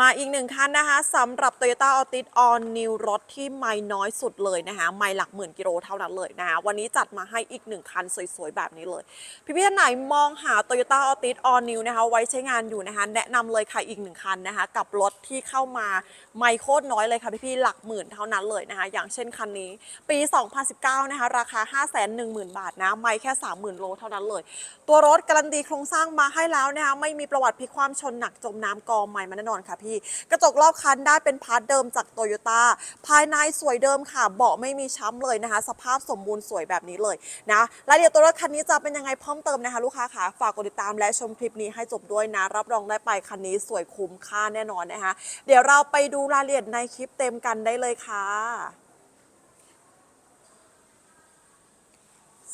มาอีกหนึ่งคันนะคะสำหรับ Toyota Altis All New รถที่ไม่น้อยสุดเลยนะคะไม่หลักหมื่นกิโลเท่านั้นเลยนะคะวันนี้จัดมาให้อีกหนึ่งคันสวยๆ แบบนี้เลย พี่พี่ท่านไหนมองหา Toyota Altis All New นะคะไว้ใช้งานอยู่นะคะแนะนำเลยค่ะอีกหนึ่งคันนะคะกับรถที่เข้ามาไม่โคตรน้อยเลยค่ะพี่พี่ๆหลักหมื่นเท่านั้นเลยนะคะอย่างเช่นคันนี้ ปี 2019 นะคะราคา 510,000 บาทนะไม่แค่ 30,000 โลเท่านั้นเลย ตัวรถการันตีโครงสร้างมาให้แล้วนะคะไม่มีประวัติพลิกความชนหนักจมน้ำกองใหม่มาแน่นอนค่ะพี่ กระจกรอบคันได้เป็นพาร์ทเดิมจากโตโยต้าภายในสวยเดิมค่ะ เบาะไม่มีช้ำเลยนะคะ สภาพสมบูรณ์สวยแบบนี้เลยนะรายละเอียดตัวรถคันนี้จะเป็นยังไงเพิ่มเติมนะคะ ลูกค้าค่ะฝากกดติดตามและชมคลิปนี้ให้จบด้วยนะ รับรองได้ไปคันนี้สวยคุ้มค่าแน่นอนนะคะ เดี๋ยวเราไปดูรายละเอียดในคลิปเต็มกันได้เลยค่ะ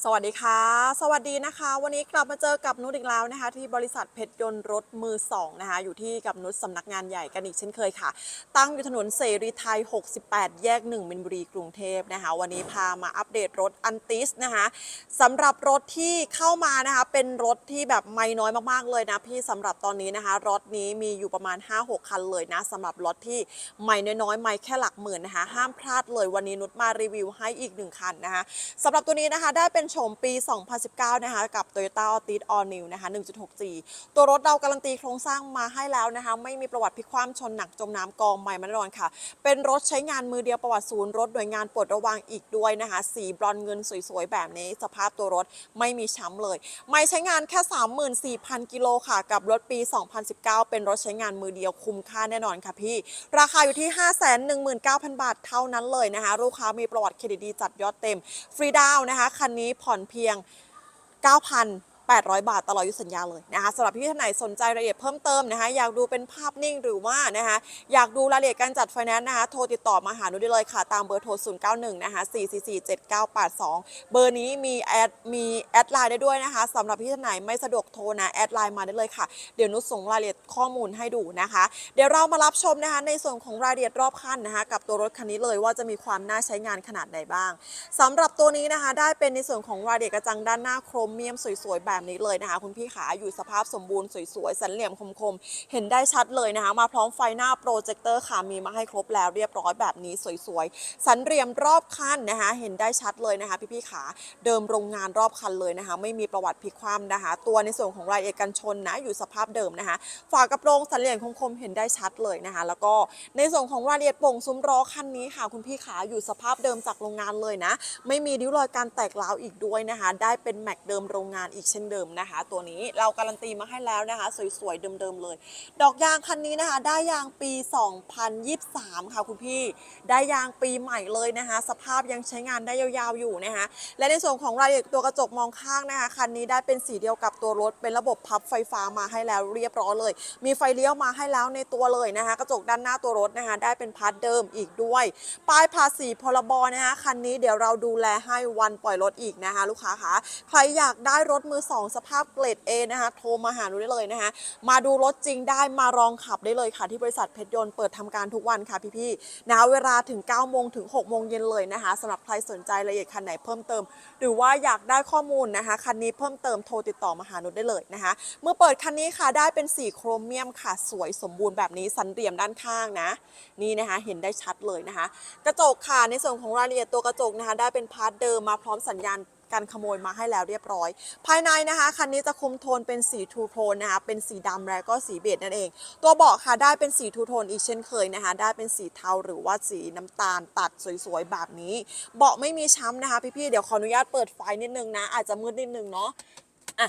สวัสดีค่ะ สวัสดีนะคะ วันนี้กลับมาเจอกับนุชอีกแล้วนะคะ ที่บริษัทเพชรยนต์รถมือสองนะคะอยู่ที่กับนุชสำนักงานใหญ่กันอีกเช่นเคยค่ะ ตั้งอยู่ถนนเสรีไทย 68 แยก 1มินบุรีกรุงเทพนะคะ วันนี้พามาอัปเดตรถอันติสนะคะสำหรับรถที่เข้ามานะคะเป็นรถที่แบบไม่น้อยมากๆเลยนะพี่สำหรับตอนนี้นะคะรถนี้มีอยู่ประมาณ 5-6 คันเลยนะสำหรับรถที่ไม่น้อยๆไม่แค่หลักหมื่นนะคะห้ามพลาดเลยวันนี้นุชมารีวิวให้อีกหนึ่งคันนะคะสำหรับตัวนี้นะคะได้เป็นโฉมปี 2019 นะคะ กับ Toyota Altis All New นะคะ 1.6G ตัวรถเราการันตีโครงสร้างมาให้แล้วนะคะ ไม่มีประวัติพลิกคว่ำชนหนักจมน้ำกองใหม่มาแน่นอนค่ะ เป็นรถใช้งานมือเดียวประวัติศูนย์ รถหน่วยงานปลดระวางอีกด้วยนะคะ สีบรอนเงินสวยๆ แบบนี้ สภาพตัวรถไม่มีช้ำเลย ไม่ใช้งานแค่ 34,000 กิโลค่ะ กับรถปี 2019 เป็นรถใช้งานมือเดียวคุ้มค่าแน่นอนค่ะพี่ ราคาอยู่ที่ 519,000 บาทเท่านั้นเลยนะคะ ลูกค้ามีประวัติเครดิตดีจัดยอดเต็ม ฟรีดาวนะคะ คันนี้ผ่อนเพียง 9,000 800 บาทตลอดอายุสัญญาเลยนะคะสำหรับพี่ท่านไหนสนใจรายละเอียดเพิ่มเติมนะคะอยากดูเป็นภาพนิ่งหรือว่านะคะอยากดูรายละเอียดการจัดไฟแนนซ์นะคะโทรติดต่อมาหาหนูได้เลยค่ะ ตามเบอร์โทร 091 นะคะ 4447982 เบอร์นี้มีแอดมีแอดไลน์ได้ด้วยนะคะสำหรับพี่ท่านไหนไม่สะดวกโทรนะแอดไลน์มาได้เลยค่ะ เดี๋ยวนุชส่งรายละเอียดข้อมูลให้ดูนะคะ เดี๋ยวเรามารับชมนะคะในส่วนของรายละเอียดรอบคันนะคะกับตัวรถคันนี้เลยว่าจะมีความน่าใช้งานขนาดใดบ้างสำหรับตัวนี้นะคะได้เป็นในส่วนของรายละเอียดกระจังด้านหน้าโครเมียมสวยๆแบบนี้เลยนะคะ คุณพี่ขาอยู่สภาพสมบูรณ์สวยๆ สันเหลี่ยมคมๆ เห็นได้ชัดเลยนะคะ มาพร้อมไฟหน้าโปรเจคเตอร์ค่ะมีมาให้ครบแล้วเรียบร้อยแบบนี้สวยๆ สันเหลี่ยมรอบคันนะคะ เห็นได้ชัดเลยนะคะ พี่ๆขาเดิมโรงงานรอบคันเลยนะคะ ไม่มีประวัติพลิกคว่ำนะคะ ตัวในส่วนของรายละเอียดกันชนนะอยู่สภาพเดิมนะคะ ฝากระโปรงสันเหลี่ยมคมๆเห็นได้ชัดเลยนะคะ แล้วก็ในส่วนของรายละเอียดโป่งซุ้มล้อคันนี้ค่ะ คุณพี่ขาอยู่สภาพเดิมจากโรงงานเลยนะ ไม่มีริ้วรอยการแตกร้าวอีกด้วยนะคะ ได้เป็นแม็กเดิมโรงงานอีกเช่นเดิมนะคะ ตัวนี้เราการันตีมาให้แล้วนะคะ สวยๆเดิมๆเลย ดอกยางคันนี้นะคะ ได้ยางปี 2023 ค่ะคุณพี่ ได้ยางปีใหม่เลยนะคะ สภาพยังใช้งานได้ยาวๆอยู่นะคะ และในส่วนของรายละเอียดตัวกระจกมองข้างนะคะ คันนี้ได้เป็นสีเดียวกับตัวรถ เป็นระบบพับไฟฟ้ามาให้แล้วเรียบร้อยเลย มีไฟเลี้ยวมาให้แล้วในตัวเลยนะคะ กระจกด้านหน้าตัวรถนะคะ ได้เป็นพาร์ทเดิมอีกด้วย ป้ายภาษีพรบนะคะ คันนี้เดี๋ยวเราดูแลให้วันปล่อยรถอีกนะคะ ลูกค้าคะ ใครอยากได้รถมือสองสภาพเกรด A นะคะโทรมาหาหนูได้เลยนะคะมาดูรถจริงได้มาลองขับได้เลยค่ะ ที่บริษัทเพชรยนต์เปิดทำการทุกวันค่ะพี่ๆนะคะเวลาถึง9โมงถึง6โมงเย็นเลยนะคะสำหรับใครสนใจรายละเอียดคันไหนเพิ่มเติม หรือว่าอยากได้ข้อมูลนะคะคันนี้เพิ่มเติมโทรติดต่อมาหาหนูได้เลยนะคะ เมื่อเปิดคันนี้ค่ะได้เป็นสีโครเมียมค่ะสวยสมบูรณ์แบบนี้สันเหลี่ยมด้านข้างนะนี่นะคะเห็นได้ชัดเลยนะคะ กระจกค่ะในส่วนของรายละเอียดตัวกระจกนะคะ ได้เป็นพาร์ทเดิมมาพร้อมสัญญาณ การขโมยมาให้แล้วเรียบร้อย ภายในนะคะคันนี้จะคุมโทนเป็นสีทูโทนนะคะเป็นสีดำแล้วก็สีเบจนั่นเอง ตัวเบาะค่ะได้เป็นสีทูโทนอีกเช่นเคยนะคะ ได้เป็นสีเทาหรือว่าสีน้ำตาลตัดสวยๆแบบนี้ เบาะไม่มีช้ำนะคะพี่ๆเดี๋ยวขออนุญาตเปิดไฟนิดนึงนะอาจจะมืดนิดนึงเนาะอะ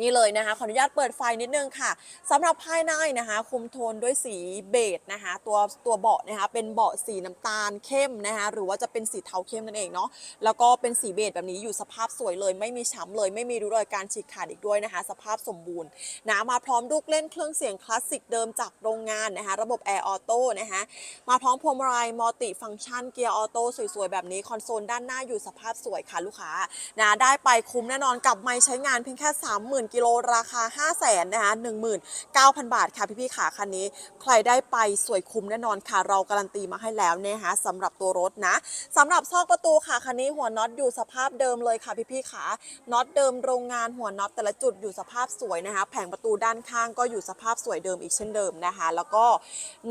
นี่เลยนะคะ ขออนุญาตเปิดไฟนิดนึงค่ะสำหรับภายในนะคะ คุมโทนด้วยสีเบจนะคะ ตัวตัวเบาะนะคะ เป็นเบาะสีน้ำตาลเข้มนะคะ หรือว่าจะเป็นสีเทาเข้มนั่นเองเนาะ แล้วก็เป็นสีเบจแบบนี้อยู่สภาพสวยเลย ไม่มีช้ำเลย ไม่มีริ้วรอยการฉีกขาดอีกด้วยนะคะ สภาพสมบูรณ์นะมาพร้อมลูกเล่นเครื่องเสียงคลาสสิกเดิมจากโรงงานนะคะ ระบบแอร์ออโต้นะคะ มาพร้อมพวงมาลัยมัลติฟังก์ชันเกียร์ออโต้สวยๆแบบนี้ คอนโซลด้านหน้าอยู่สภาพสวยค่ะลูกค้านะได้ไปคุ้มแน่นอนกับไม่ใช้งานเพียงแค่ 30,000 30,000กิโลราคา 5 0 0 0 0นนะคะ19,000 บาทค่ะพี่ๆขาคันนี้ ใครได้ไปสวยคุ้มแน่นอนค่ะ เราการันตีมาให้แล้วนะคะสำหรับตัวรถนะสำหรับซอกประตูค่ะคันนี้หัวน็อตอยู่สภาพเดิมเลยค่ะพี่ๆขาน็อตเดิมโรงงานหัวน็อตแต่ละจุดอยู่สภาพสวยนะคะ แผงประตูด้านข้างก็อยู่สภาพสวยเดิมอีกเช่นเดิมนะคะ แล้วก็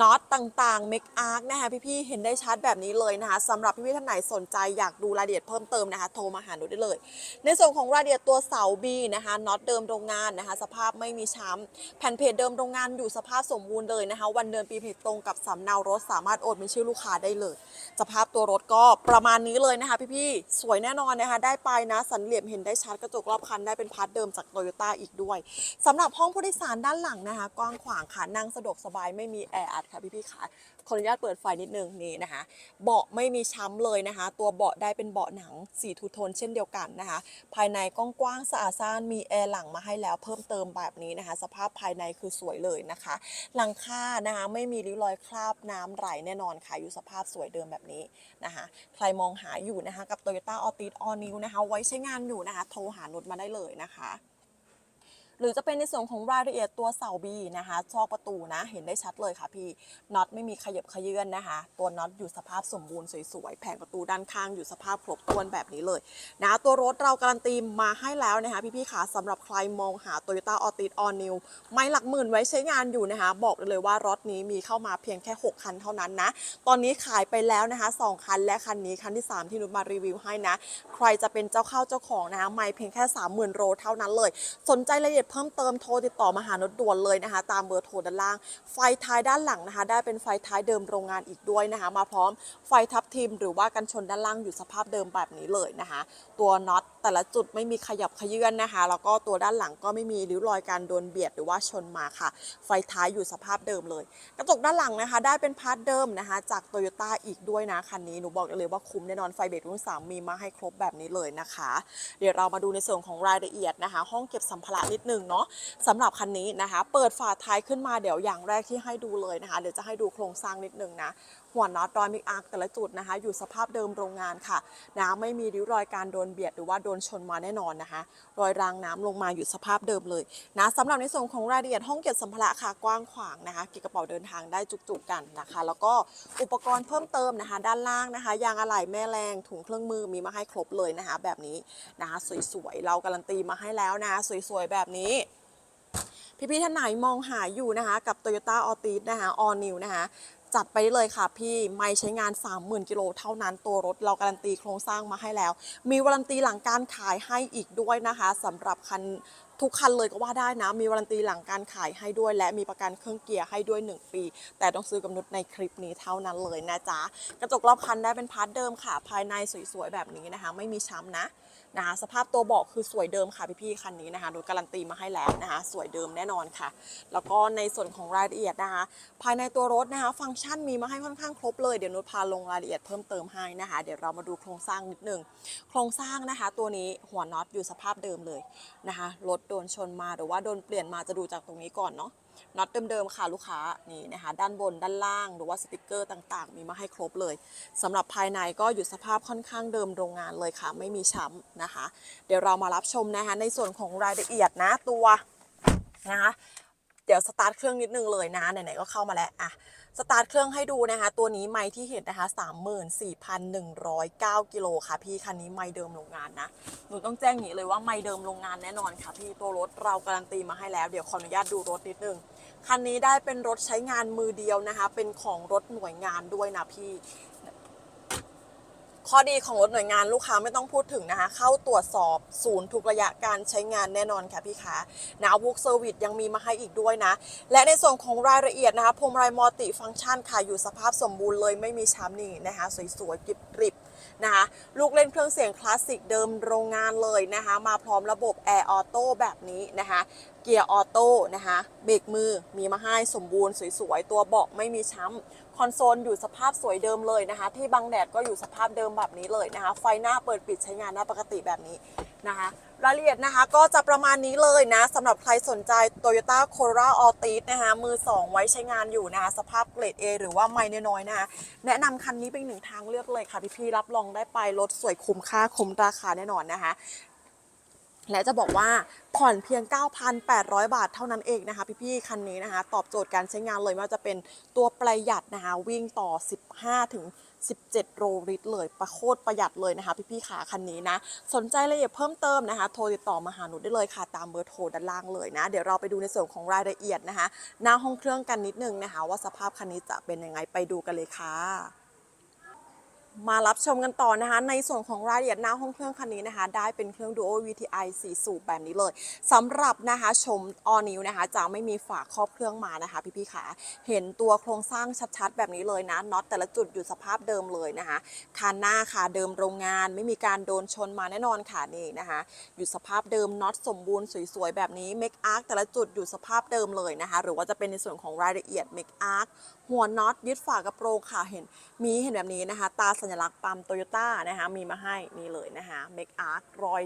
น็อตต่างๆเมคอาร์คนะคะพี่ๆเห็นได้ชัดแบบนี้เลยนะคะสำหรับพี่ๆท่านไหนสนใจอยากดูรายละเอียดเพิ่มเติมนะคะโทรมาหาหนูได้เลย ในส่วนของรายละเอียดตัวเสาบีนะคะน็อตเดิมโรงงานนะคะ สภาพไม่มีช้ำแผ่นเพจเดิมโรงงานอยู่สภาพสมบูรณ์เลยนะคะ วันเดือนปีผลิตตรงกับสำเนารถสามารถโอนเป็นชื่อลูกค้าได้เลย สภาพตัวรถก็ประมาณนี้เลยนะคะ พี่ๆสวยแน่นอนนะคะ ได้ไปนะสันเหลี่ยมเห็นได้ชัดกระจกรอบคันได้เป็นพาร์ทเดิมจากโตโยต้าอีกด้วยสำหรับห้องผู้โดยสารด้านหลังนะคะ กว้างขวางค่ะนั่งสะดวกสบายไม่มีแออัดค่ะพี่ๆค่ะขออนุญาตเปิดไฟนิดนึงนี่นะคะ เบาะไม่มีช้ำเลยนะคะ ตัวเบาะได้เป็นเบาะหนังสีทูโทนเช่นเดียวกันนะคะ ภายในกว้างๆสะอาดสะอ้านมีแอร์หลังมาให้แล้วเพิ่มเติมแบบนี้นะคะ สภาพภายในคือสวยเลยนะคะ หลังคานะคะไม่มีริ้วรอยคราบน้ำไหลแน่นอนค่ะอยู่สภาพสวยเดิมแบบนี้นะคะ ใครมองหาอยู่นะคะกับ Toyota a l t i s All New นะคะ ไว้ใช้งานอยู่นะคะ โทรหานุชมาได้เลยนะคะ หรือจะเป็นในส่วนของรายละเอียดตัวเสาบีนะคะซอกประตูนะเห็นได้ชัดเลยค่ะพี่น็อตไม่มีขยับขยื่นนะคะ ตัวน็อตอยู่สภาพสมบูรณ์สวยๆแผงประตูด้านข้างอยู่สภาพครบถ้วนแบบนี้เลยนะตัวรถเราการันตีมาให้แล้วนะคะพี่ๆขาสำหรับใครมองหา Toyota a l t i s All New ไม่หลักหมื่นไว้ใช้งานอยู่นะคะ บอกได้เลยว่ารถนี้มีเข้ามาเพียงแค่ 6 คันเท่านั้นนะ ตอนนี้ขายไปแล้วนะคะ 2 คันและคันนี้คันที่ 3 ที่นุชมารีวิวให้นะ ใครจะเป็นเจ้าเข้าเจ้าของนะคะไม่เพียงแค่ 30,000โลเท่านั้นเลย สนใจรายละเอียดเพิ่มเติมโทรติดต่อมาหานุชด่วนเลยนะคะ ตามเบอร์โทรด้านล่าง ไฟท้ายด้านหลังนะคะ ได้เป็นไฟท้ายเดิมโรงงานอีกด้วยนะคะ มาพร้อมไฟทับทิมหรือว่ากันชนด้านล่างอยู่สภาพเดิมแบบนี้เลยนะคะ ตัวน็อต แต่ละจุดไม่มีขยับขยื่นนะคะ แล้วก็ตัวด้านหลังก็ไม่มีริ้วรอยการโดนเบียดหรือว่าชนมาค่ะ ไฟท้ายอยู่สภาพเดิมเลย กระจกด้านหลังนะคะ ได้เป็นพาร์ทเดิมนะคะ จากโตโยต้าอีกด้วยนะคันนี้หนูบอกเลยว่าคุ้มแน่นอนไฟเบรกรุ่นสามมีมาให้ครบแบบนี้เลยนะคะ เดี๋ยวเรามาดูในส่วนของรายละเอียดนะคะ ห้องเก็บสัมภาระนิดนึงเนาะสำหรับคันนี้นะคะ เปิดฝาท้ายขึ้นมาเดี๋ยวอย่างแรกที่ให้ดูเลยนะคะเดี๋ยวจะให้ดูโครงสร้างนิดนึงนะ หัวน็อตรอยมิกอาร์คแต่ละจุดนะคะ อยู่สภาพเดิมโรงงานค่ะนะไม่มีริ้วรอยการโดนเบียดหรือว่าโดนชนมาแน่นอนนะคะ รอยรางน้ำลงมาอยู่สภาพเดิมเลยนะสำหรับในส่วนของรายละเอียดห้องเก็บสัมภาระค่ะกว้างขวางนะคะเก็บกระเป๋าเดินทางได้จุกๆกันนะคะ แล้วก็อุปกรณ์เพิ่มเติมนะคะ ด้านล่างนะคะยางอะไหล่แม่แรงถุงเครื่องมือมีมาให้ครบเลยนะคะ แบบนี้นะคะสวยๆเราการันตีมาให้แล้วนะสวยๆแบบนี้พี่ๆท่านไหนมองหาอยู่นะคะ กับ Toyota a l t i s นะคะ All New นะคะจัดไปได้เลยค่ะพี่ไม่ใช้งาน 30,000กิโลเท่านั้นตัวรถเราการันตีโครงสร้างมาให้แล้ว มีวารันตีหลังการขายให้อีกด้วยนะคะสำหรับคันทุกคันเลยก็ว่าได้นะ มีวารันตีหลังการขายให้ด้วย และมีประกันเครื่องเกียร์ให้ด้วย 1 ปี แต่ต้องซื้อกำหนดในคลิปนี้เท่านั้นเลยนะจ๊ะ กระจกรอบคันได้เป็นพาร์ทเดิมค่ะ ภายในสวยๆแบบนี้นะคะ ไม่มีช้ำนะ นะคะสภาพตัวเบาะคือสวยเดิมค่ะพี่ๆคันนี้นะคะโดยการันตีมาให้แล้วนะคะสวยเดิมแน่นอนค่ะ แล้วก็ในส่วนของรายละเอียดนะคะ ภายในตัวรถนะคะ ฟังก์ชันมีมาให้ค่อนข้างครบเลยเดี๋ยวนุชพาลงรายละเอียดเพิ่มเติมให้นะคะ เดี๋ยวเรามาดูโครงสร้างนิดนึงโครงสร้างนะคะ ตัวนี้หัวน็อตอยู่สภาพเดิมเลยนะคะรถโดนชนมาหรือว่าโดนเปลี่ยนมาจะดูจากตรงนี้ก่อนเนาะ น็อตเดิมๆค่ะลูกค้านี่นะคะด้านบนด้านล่างหรือว่าสติกเกอร์ต่างๆ มีมาให้ครบเลยสำหรับภายในก็อยู่สภาพค่อนข้างเดิมโรงงานเลยค่ะ ไม่มีช้ำนะคะ เดี๋ยวเรามารับชมนะคะในส่วนของรายละเอียดนะตัวนะคะเดี๋ยวสตาร์ทเครื่องนิดนึงเลยนะไหนๆก็เข้ามาแล้วอะ สตาร์ทเครื่องให้ดูนะคะ ตัวนี้ไม้ที่เห็นนะคะ 34,109 กิโลค่ะ พี่คันนี้ไม้เดิมโรงงานนะ หนูต้องแจ้งอย่างนี้เลยว่าไม้เดิมโรงงานแน่นอนค่ะ พี่ตัวรถเราการันตีมาให้แล้วเดี๋ยวขออนุญาตดูรถนิดนึงคันนี้ได้เป็นรถใช้งานมือเดียวนะคะ เป็นของรถหน่วยงานด้วยนะพี่ ข้อดีของรถหน่วยงานลูกค้าไม่ต้องพูดถึงนะคะ เข้าตรวจสอบศูนย์ทุกระยะการใช้งานแน่นอนค่ะพี่คะนะวุกเซอร์วิสยังมีมาให้อีกด้วยนะ และในส่วนของรายละเอียดนะคะพวงมาลัยมัลติฟังก์ชันค่ะอยู่สภาพสมบูรณ์เลยไม่มีช้ำนี่นะคะสวยๆกริบกริบๆนะคะลูกเล่นเครื่องเสียงคลาสสิกเดิมโรงงานเลยนะคะ มาพร้อมระบบแอร์ออโต้แบบนี้นะคะเกียร์ออโต้นะคะเบรกมือมีมาให้สมบูรณ์สวยๆ ตัวเบาะไม่มีช้ำ คอนโซลอยู่สภาพสวยเดิมเลยนะคะ ที่บังแดดก็อยู่สภาพเดิมแบบนี้เลยนะคะ ไฟหน้าเปิดปิดใช้งานได้ปกติแบบนี้นะคะ รายละเอียดนะคะก็จะประมาณนี้เลยนะสำหรับใครสนใจ Toyota Corolla Altis นะคะมือ 2 ไว้ใช้งานอยู่นะคะ สภาพเกรด A หรือว่าไม่น้อยๆนะคะแนะนำคันนี้เป็นหนึ่งทางเลือกเลยค่ะพี่ๆรับรองได้ไปรถสวยคุ้มค่าคุ้มราคาแน่นอนนะคะ และจะบอกว่าผ่อนเพียง 9,800 บาทเท่านั้นเองนะคะพี่ๆคันนี้นะคะ ตอบโจทย์การใช้งานเลยไม่ว่าจะเป็นตัวประหยัดนะคะ วิ่งต่อ 15 ถึง 17 โลลิตรเลยประโคตรประหยัดเลยนะคะ พี่ๆขาคันนี้นะ สนใจรายละเอียดเพิ่มเติมนะคะ โทรติดต่อมาหาหนูได้เลยค่ะ ตามเบอร์โทรด้านล่างเลยนะ เดี๋ยวเราไปดูในส่วนของรายละเอียดนะคะ หน้าห้องเครื่องกันนิดนึงนะคะ ว่าสภาพคันนี้จะเป็นยังไงไปดูกันเลยค่ะ มารับชมกันต่อนะคะ ในส่วนของรายละเอียดหน้าห้องเครื่องคันนี้นะคะ ได้เป็นเครื่อง Duo VTI 4 สูบแบบนี้เลยสำหรับนะคะชมออนิวนะคะ จะไม่มีฝาครอบเครื่องมานะคะ พี่ๆขาเห็นตัวโครงสร้างชัดๆ แบบนี้เลยนะน็อตแต่ละจุดอยู่สภาพเดิมเลยนะคะคันหน้าค่ะเดิมโรงงาน ไม่มีการโดนชนมาแน่นอนค่ะนี่นะคะ อยู่สภาพเดิมน็อตสมบูรณ์สวยๆแบบนี้เมคอาร์คแต่ละจุดอยู่สภาพเดิมเลยนะคะ หรือว่าจะเป็นในส่วนของรายละเอียดเมคอาร์คหัวน็อตยึดฝากระโปรงค่ะเห็นมีเห็นแบบนี้นะคะ ตาสัญลักษณ์ปั๊มโตโยต้านะคะมีมาให้นี่เลยนะคะเมคอาร์รอย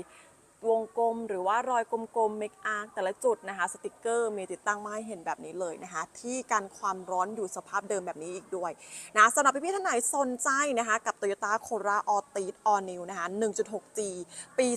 วงกลมหรือว่ารอยกลมๆเมคอาร์แต่ละจุดนะคะสติกเกอร์มีติดตั้งมาให้เห็นแบบนี้เลยนะคะ ที่กันความร้อนอยู่สภาพเดิมแบบนี้อีกด้วยนะสำหรับพี่ๆท่านไหนสนใจนะคะ กับ Toyota Corolla All t e a All New นะคะ 1.6G ปี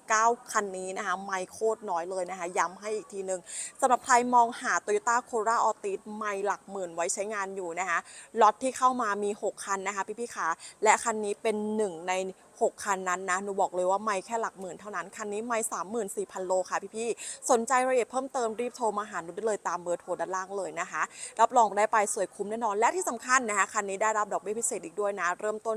2019 คันนี้นะคะ ไม่โคตรน้อยเลยนะคะ ย้ำให้อีกทีนึงสำหรับใครมองหา Toyota Corolla All t e a ไม่หลักหมื่นไว้ใช้งานอยู่นะคะล็อตที่เข้ามามี 6 คันนะคะ พี่ๆขาและคันนี้เป็นหนึ่งใน 6 คันนั้นนะหนูบอกเลยว่าไม่แค่หลักหมื่นเท่านั้น คันนี้ไม่34,000โลค่ะพี่ๆสนใจรายละเอียดเพิ่มเติมรีบโทรมาหาหนูได้เลยตามเบอร์โทรด้านล่างเลยนะคะ รับรองได้ไปสวยคุ้มแน่นอนและที่สำคัญนะคะคันนี้ได้รับดอกเบี้ยพิเศษอีกด้วยนะ เริ่มต้น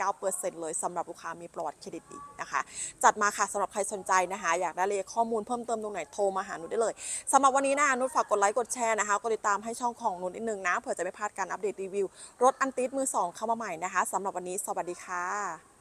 2.79%เลยสำหรับลูกค้ามีประวัติเครดิตอีกนะคะ จัดมาค่ะสำหรับใครสนใจนะคะ อยากได้รายละเอียดข้อมูลเพิ่มเติมตรงไหนโทรมาหาหนูได้เลยสำหรับวันนี้นะคะนุชฝากกดไลค์กดแชร์นะคะกดติดตามให้ช่องของนุชนิดนึงนะเผื่อจะไม่พลาดการอัปเดตรีวิว รถอันติดมือสองเข้ามาใหม่นะคะสำหรับวันนี้สวัสดีค่ะ